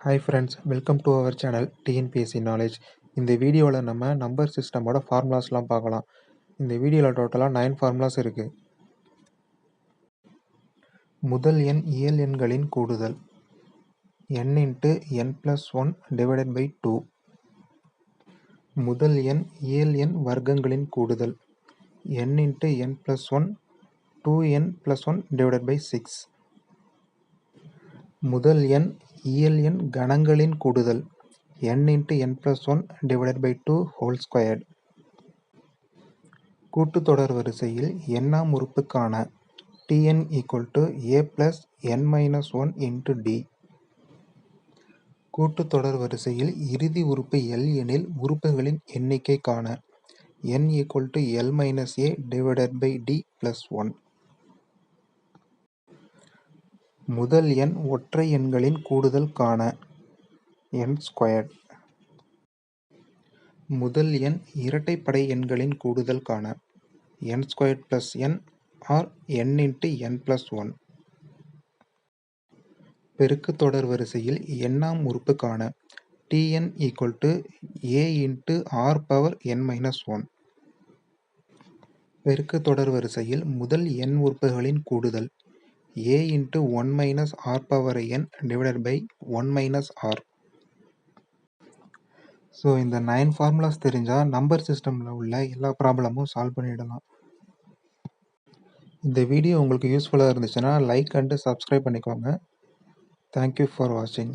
Hi friends welcome to our channel TNPSC knowledge இந்த வீடியோவில் நம்ம நம்பர் சிஸ்டமோட ஃபார்முலாஸ்லாம் பார்க்கலாம். இந்த வீடியோவில் டோட்டலாக நைன் ஃபார்முலாஸ் இருக்குது முதல் எண் இயல் எண்களின் கூடுதல். N into n plus one divided by two முதல் எண் இயல் எண் வர்க்கங்களின் கூடுதல். N into n plus one two n plus one divided by six முதல் எண் இயல் எண் கணங்களின் கூடுதல். n into n plus one divided by two whole squared கூட்டுத்தொடர் வரிசையில் எண்ணாம் உறுப்புக்கான tn equal to a plus n minus one into d கூட்டுத்தொடர் வரிசையில் இறுதி உறுப்பு எல் எனில் உறுப்புகளின் எண்ணிக்கை காண n equal to l minus a divided by d plus one முதல் எண் ஒற்றை எண்களின் கூடுதல் காண. எண் ஸ்கொயர்ட் முதல் எண் இரட்டைப்படை எண்களின் கூடுதல் காண. N squared plus n or n into n plus one. பெருக்கு தொடர் வரிசையில் எண்ணாம் உறுப்பு காண. Tn equal to a into r power n minus one பெருக்கு தொடர் வரிசையில் முதல் n உறுப்புகளின் கூடுதல். A into one minus r power n divided by one minus r so இந்த நைன் ஃபார்முலாஸ் தெரிஞ்சால் நம்பர் சிஸ்டமில் உள்ள எல்லா ப்ராப்ளமும் சால்வ் பண்ணிடலாம். இந்த வீடியோ உங்களுக்கு யூஸ்ஃபுல்லாக இருந்துச்சுன்னா லைக் அண்டு சப்ஸ்கிரைப் பண்ணிக்கோங்க. தேங்க்யூ ஃபார் வாட்சிங்